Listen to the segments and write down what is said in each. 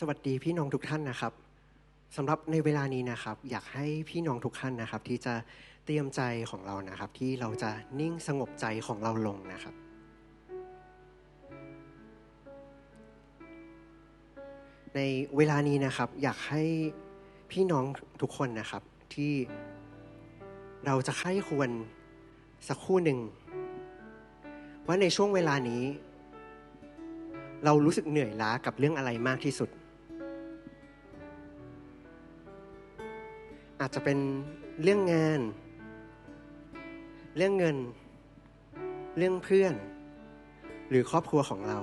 สวัสดีพี่น้องทุกท่านนะครับสำหรับในเวลานี้นะครับ อยากให้พี่น้องทุกท่านนะครับ ที่จะเตรียมใจของเรานะครับ ที่เราจะนิ่งสงบใจของเราลงนะครับ ในเวลานี้นะครับ อยากให้พี่น้องทุกคนนะครับ ที่เราจะใคร่ควรสักครู่หนึ่งว่าในช่วงเวลานี้ เรารู้สึกเหนื่อยล้ากับเรื่องอะไรมากที่สุด อาจจะเป็นเรื่องงาน เรื่องเงิน เรื่องเพื่อน หรือครอบครัวของเรา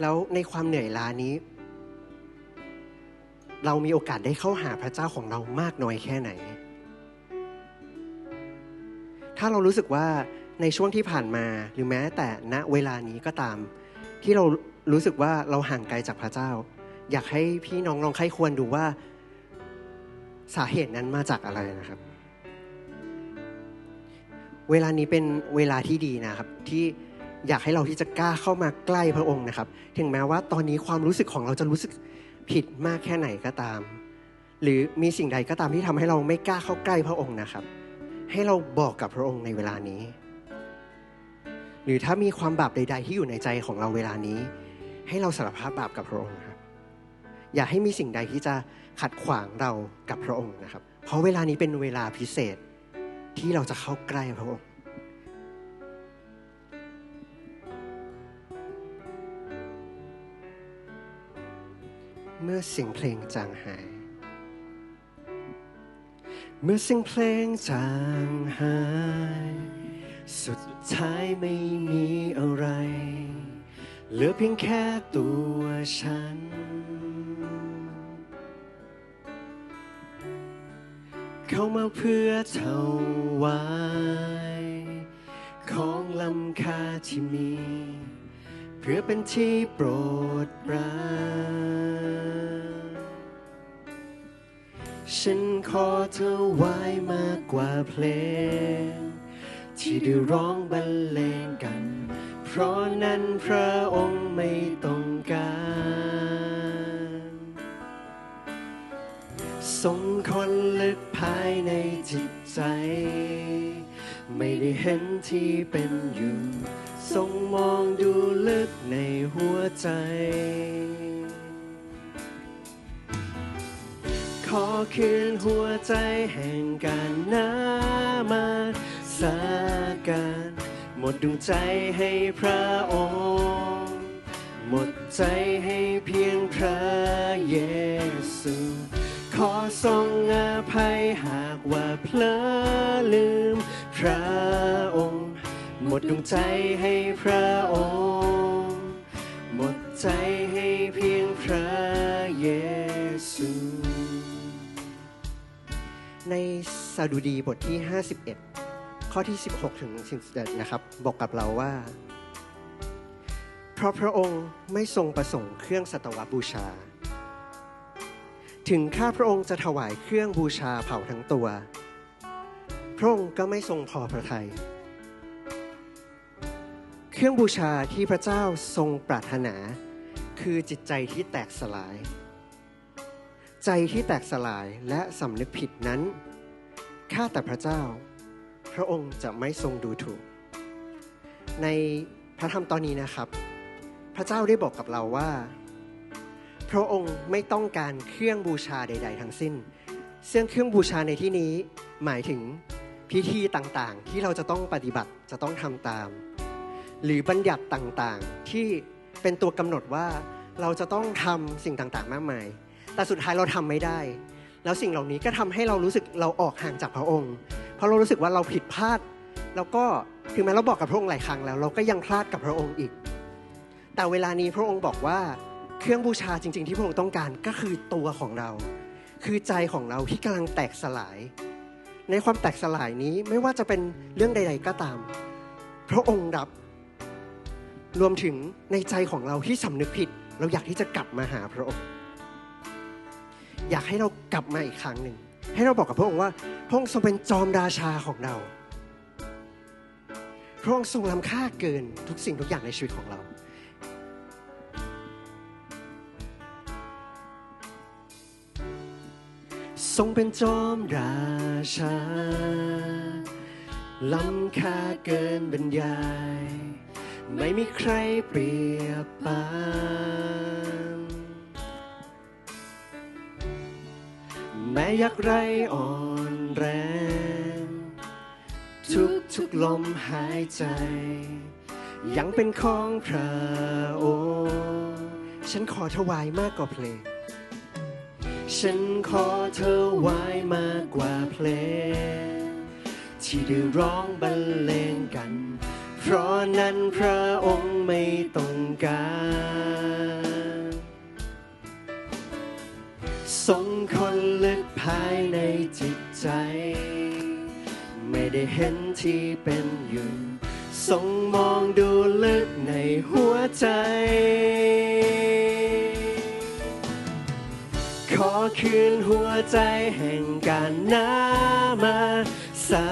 แล้วในความเหนื่อยล้านี้ เรามีโอกาสได้เข้าหาพระเจ้าของเรามากน้อยแค่ไหน ถ้าเรารู้สึกว่าในช่วงที่ผ่านมาหรือแม้แต่ณเวลานี้ก็ตาม ที่เรารู้สึกว่าเราห่างไกลจากพระเจ้า อยากให้พี่น้องลองไข้ควรดูว่าสาเหตุนั้นมาจากอะไรนะครับ เวลานี้เป็นเวลาที่ดีนะครับ ที่อยากให้เราที่จะกล้าเข้ามาใกล้พระองค์นะครับ ถึงแม้ว่าตอนนี้ความรู้สึกของเราจะรู้สึกผิดมากแค่ไหนก็ตาม หรือมีสิ่งใดก็ตามที่ทำให้เราไม่กล้าเข้าใกล้พระองค์นะครับ ให้เราบอกกับพระองค์ในเวลานี้ หรือถ้ามีความบาปใด ๆ ที่อยู่ในใจของเราเวลานี้ ให้เราสารภาพบาปกับพระองค์ครับ อย่าให้มีสิ่งใดที่จะขัดขวางเรากับพระองค์นะครับ เพราะเวลานี้เป็นเวลาพิเศษที่เราจะเข้าใกล้พระองค์เมื่อเสียงเพลงจางหาย เมื่อเสียงเพลงจางหาย สุดท้ายไม่มีอะไร เหลือเพียงแค่ตัวฉัน เข้ามาเพื่อเท่าไว้ของลำค่าที่มี เพื่อเป็นที่โปรดปรานฉันขอเธอไว้มากกว่าเพลง ที่ได้ร้องบรรเลงกัน เพราะนั้นพระองค์ไม่ต้องการ ทรงคนลึกภายในจิตใจ ไม่ได้เห็นที่เป็นอยู่ ทรงมองดูลึกในหัวใจ ขอคืนหัวใจแห่งการน้ามาสา การ หมดดวงใจให้พระองค์ หมดใจให้เพียงพระเยซู ขอทรงอภัยหากว่าเพลอลืมพระองค์ หมดดวงใจให้พระองค์ หมดใจให้เพียงพระเยซูในสดุดีบทที่ 51 ข้อที่ 16 ถึง17นะครับ บอกกับเราว่า เพราะพระองค์ไม่ทรงประสงค์เครื่องสัตวบูชา ถึงข้าพระองค์จะถวายเครื่องบูชาเผาทั้งตัว พระองค์ก็ไม่ทรงพอพระทยัยเครื่องบูชาที่พระเจ้าทรงปรารถนา คือจิตใจที่แตกสลาย ใจที่แตกสลายและสำนึกผิดนั้น ข้าแต่พระเจ้า พระองค์จะไม่ทรงดูถูก ในพระธรรมตอนนี้นะครับ พระเจ้าได้บอกกับเราว่า พระองค์ไม่ต้องการเครื่องบูชาใด ๆ ทั้งสิ้น ซึ่งเครื่องบูชาในที่นี้หมายถึงพิธีต่างๆ ที่เราจะต้องปฏิบัติจะต้องทำตาม หรือบัญญัติต่างๆ ที่เป็นตัวกำหนดว่าเราจะต้องทำสิ่งต่างๆ มากมาย แต่สุดท้ายเราทำไม่ได้ แล้วสิ่งเหล่านี้ก็ทำให้เรารู้สึกเราออกห่างจากพระองค์ เพราะเรารู้สึกว่าเราผิดพลาด แล้วก็ถึงแม้เราบอกกับพระองค์หลายครั้งแล้ว เราก็ยังพลาดกับพระองค์อีก แต่เวลานี้พระองค์บอกว่าเครื่องบูชาจริง ๆ ที่พระองค์ต้องการก็คือตัวของเรา คือใจของเราที่กำลังแตกสลาย ในความแตกสลายนี้ไม่ว่าจะเป็นเรื่องใด ๆ ก็ตาม พระองค์รับ รวมถึงในใจของเราที่สำนึกผิด เราอยากที่จะกลับมาหาพระองค์ อยากให้เรากลับมาอีกครั้งหนึ่ง ให้เราบอกกับพระองค์ว่า พระองค์ทรงเป็นจอมราชาของเรา พระองค์ทรงล้ำค่าเกินทุกสิ่งทุกอย่างในชีวิตของเราทรงเป็นจอมราชา ล้ำค่าเกินบรรยาย ไม่มีใครเปรียบปาน แม้ยักไรอ่อนแรง ทุกทุกลมหายใจ ยังเป็นของพระองค์ฉันขอถวายมากกว่าเพลง ฉันขอเธอไว้มากกว่าเพลง ที่ได้ร้องบรรเลงกัน เพราะนั้นพระองค์ไม่ต้องการ ลึกภายในจิตใจ ไม่ได้เห็นที่เป็นอยู่ทรงมองดูลึกในหัวใจ ขอคืนหัวใจแห่งการน้ามาสา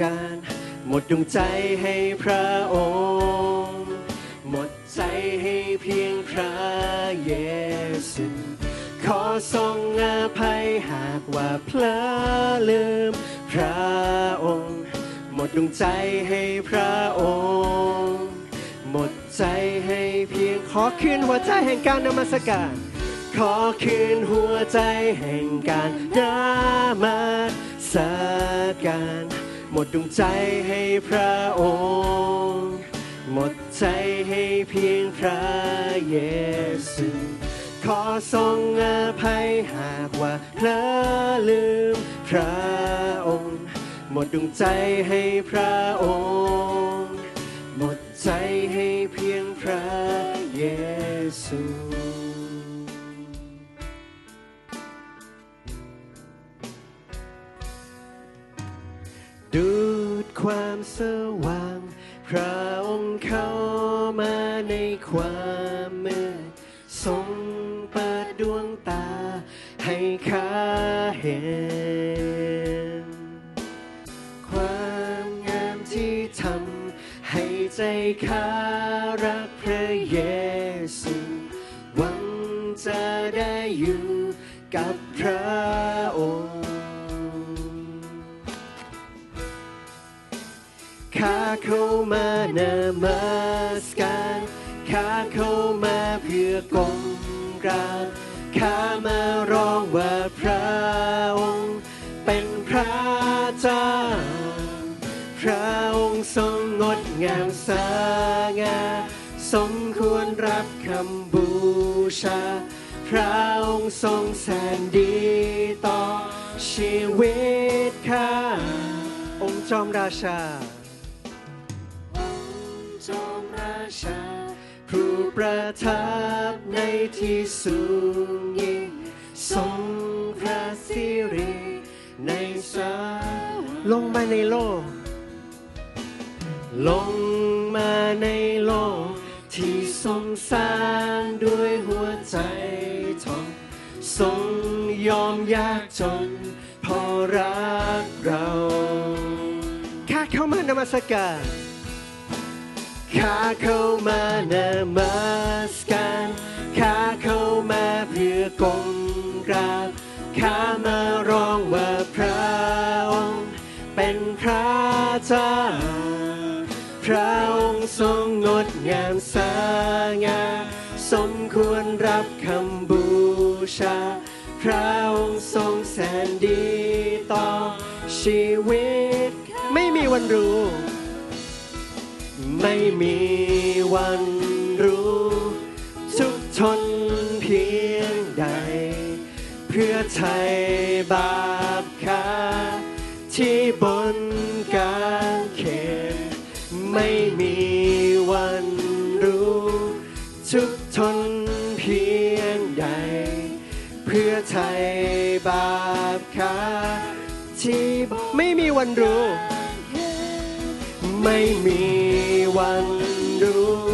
การหมดดวงใจให้พระองค์ หมดใจให้เพียงพระเยซ ทรงอภัยหากว่าเพลอลืมพระองค์ หมดดวงใจให้พระองค์ หมดใจให้เพียงขอคืนหัวใจแห่งการนมัสการ ขอคืนหัวใจแห่งการนมาสการ หมดดวงใจให้พระองค์ หมดใจให้เพียงพระเยซู ขอทรงอภัยหากว่าเพลอลืมพระองค์ หมดดวงใจให้พระองค์ หมดใจให้เพียงพระเยซูดูดความสว่าง พระองค์เข้ามาในความมืดทรง ข้าเห็น ความงามที่ทำให้ใจข้ารักพระเยซูหวังจะได้อยู่กับพระองค์ข้าเข้ามานมัสการข้าเข้ามาเพื่อกรมกราบ ข้ามาร้องว่าพระองค์เป็นพระเจ้า พระองค์ทรงงดงามสง่าสมควรรับคำบูชา พระองค์ทรงแสนดีต่อชีวิตข้าองค์จอมราชา องค์จอมราชา ผู้ประทับในที่สูงยิ่งทรงพระสิริในสวรรค์ลงมาในโลก ลงมาในโลก ที่ทรงสร้างด้วยหัวใจทองทรงยอมยากจนเพอรักเรา ข้าเข้ามานมัสการ ข้าเข้ามานมัสการข้าเข้ามาเพื่อกรมกราบข้ามาร้องว่าพระองค์ เป็นพระเจ้าพระองค์ทรงงดงามสง่าสมควรรับคำบูชา พระองค์ทรงแสนดีต่อชีวิต ไม่มีวันรู้ ไม่มีวันรู้ทุกทนเพียงใด เพื่อไทยบาปข้าที่บนกางเขนไม่มีวันรู้ทุกทนเพียงใด เพื่อไทยบาปข้าที่ไม่มีวันรู้ ไม่มี วันรู้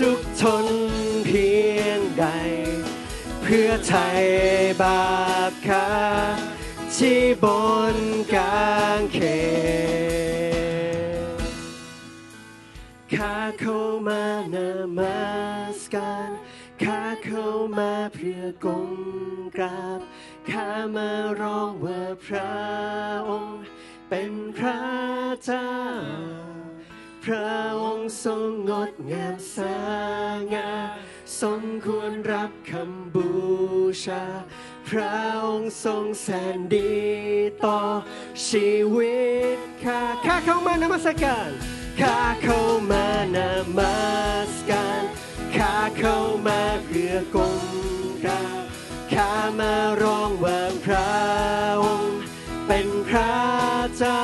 ทุกทนเพียงใด เพื่อไทยบาปข้าที่บนกลางเขนมานมัสการข้าเข้ามาเพื่อกลมกราบข้ามาร้องว่าพระองค์เป็นพระเจ้า พระองค์ทรงงดงามสง่าสมควรรับคำบูชา พระองค์ทรงแสนดีต่อชีวิตข้าข้าเข้ามานมัสการข้าเข้ามานมัสการข้าเข้ามาเพื่อกลมกาข้ามาร้องว่าพระองค์เป็นพระเจ้า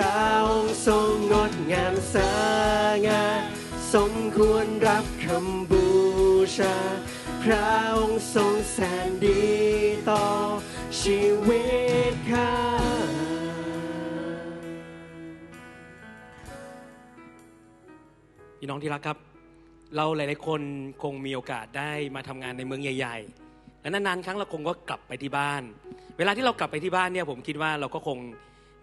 พระองค์ทรงงดงามสง่าสมควรรับคำบูชา พระองค์ทรงแสนดีต่อชีวิตข้าพี่น้องที่รักครับ เราหลาย ๆ คนคงมีโอกาสได้มาทำงานในเมืองใหญ่ ๆ และนาน ๆ ครั้งเราคงก็กลับไปที่บ้าน เวลาที่เรากลับไปที่บ้านเนี่ยผมคิดว่าเราก็คง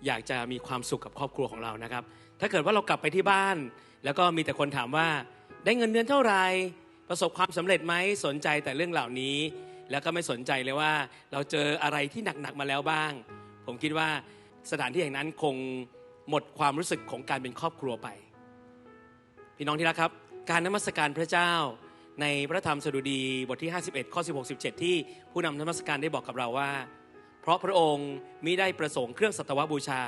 อยากจะมีความสุขกับครอบครัวของเรานะครับ ถ้าเกิดว่าเรากลับไปที่บ้าน แล้วก็มีแต่คนถามว่าได้เงินเดือนเท่าไหร่ประสบความสำเร็จไหมสนใจแต่เรื่องเหล่านี้ แล้วก็ไม่สนใจเลยว่า เราเจออะไรที่หนักๆมาแล้วบ้าง ผมคิดว่าสถานที่แห่งนั้นคงหมดความรู้สึกของการเป็นครอบครัวไป พี่น้องที่รักครับ การนมัสการพระเจ้าในพระธรรมสดุดีบทที่ 51 ข้อ 16 17 ที่ผู้นำนมัสการได้บอกกับเราว่า เพราะพระองค์มิได้ประสงค์เครื่องสัตวบูชา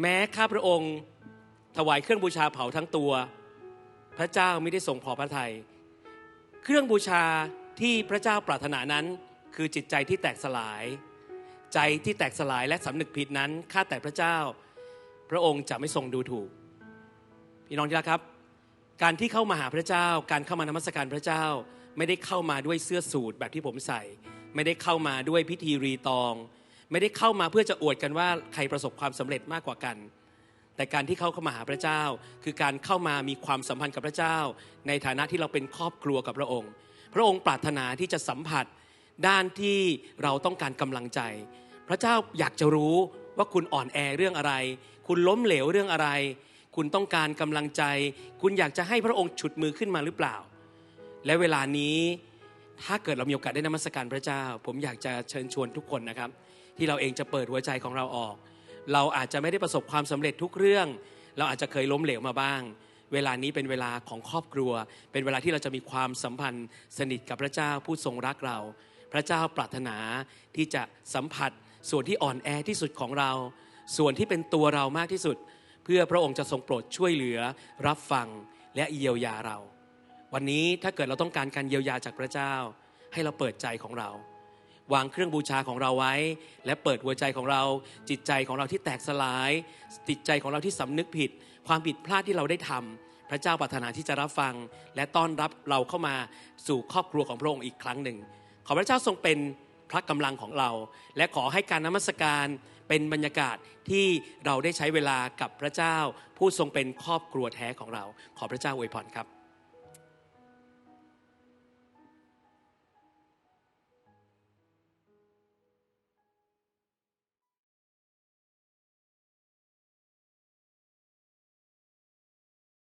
แม้ข้าพระองค์ถวายเครื่องบูชาเผาทั้งตัว พระเจ้าไม่ได้ทรงพอพระทยัยเครื่องบูชาที่พระเจ้าปรารถนานั้นคือจิตใจที่แตกสลาย ใจที่แตกสลายและสำนึกผิดนั้นข้าแต่พระเจ้า พระองค์จะไม่ทรงดูถูก พี่น้องที่รักครับ การที่เข้ามาหาพระเจ้า การเข้ามานมัสการพระเจ้า ไม่ได้เข้ามาด้วยเสื้อสูทแบบที่ผมใส่ ไม่ได้เข้ามาด้วยพิธีรีตอง ไม่ได้เข้ามาเพื่อจะอวดกันว่าใครประสบความสำเร็จมากกว่ากัน แต่การที่เขาเข้ามาหาพระเจ้า คือการเข้ามามีความสัมพันธ์กับพระเจ้า ในฐานะที่เราเป็นครอบครัวกับพระองค์ พระองค์ปรารถนาที่จะสัมผัสด้านที่เราต้องการกำลังใจ พระเจ้าอยากจะรู้ว่าคุณอ่อนแอเรื่องอะไร คุณล้มเหลวเรื่องอะไร คุณต้องการกำลังใจ คุณอยากจะให้พระองค์ฉุดมือขึ้นมาหรือเปล่า และเวลานี้ ถ้าเกิดเรามีโอกาสได้นมัสการพระเจ้า ผมอยากจะเชิญชวนทุกคนนะครับ ที่เราเองจะเปิดหัวใจของเราออก เราอาจจะไม่ได้ประสบความสำเร็จทุกเรื่อง เราอาจจะเคยล้มเหลวมาบ้าง เวลานี้เป็นเวลาของครอบครัว เป็นเวลาที่เราจะมีความสัมพันธ์สนิทกับพระเจ้าผู้ทรงรักเรา พระเจ้าปรารถนาที่จะสัมผัสส่วนที่อ่อนแอที่สุดของเรา ส่วนที่เป็นตัวเรามากที่สุด เพื่อพระองค์จะทรงโปรดช่วยเหลือรับฟังและเยียวยาเรา วันนี้ถ้าเกิดเราต้องการการเยียวยาจากพระเจ้า ให้เราเปิดใจของเรา วางเครื่องบูชาของเราไว้ และเปิดหัวใจของเรา จิตใจของเราที่แตกสลาย จิตใจของเราที่สำนึกผิด ความผิดพลาดที่เราได้ทำพระเจ้าปรารถนาที่จะรับฟัง และต้อนรับเราเข้ามาสู่ครอบครัวของพระองค์อีกครั้งหนึ่ง ขอพระเจ้าทรงเป็นพระกำลังของเรา และขอให้การนมัสการเป็นบรรยากาศที่เราได้ใช้เวลากับพระเจ้า ผู้ทรงเป็นครอบครัวแท้ของเรา ขอพระเจ้าอวยพรครับ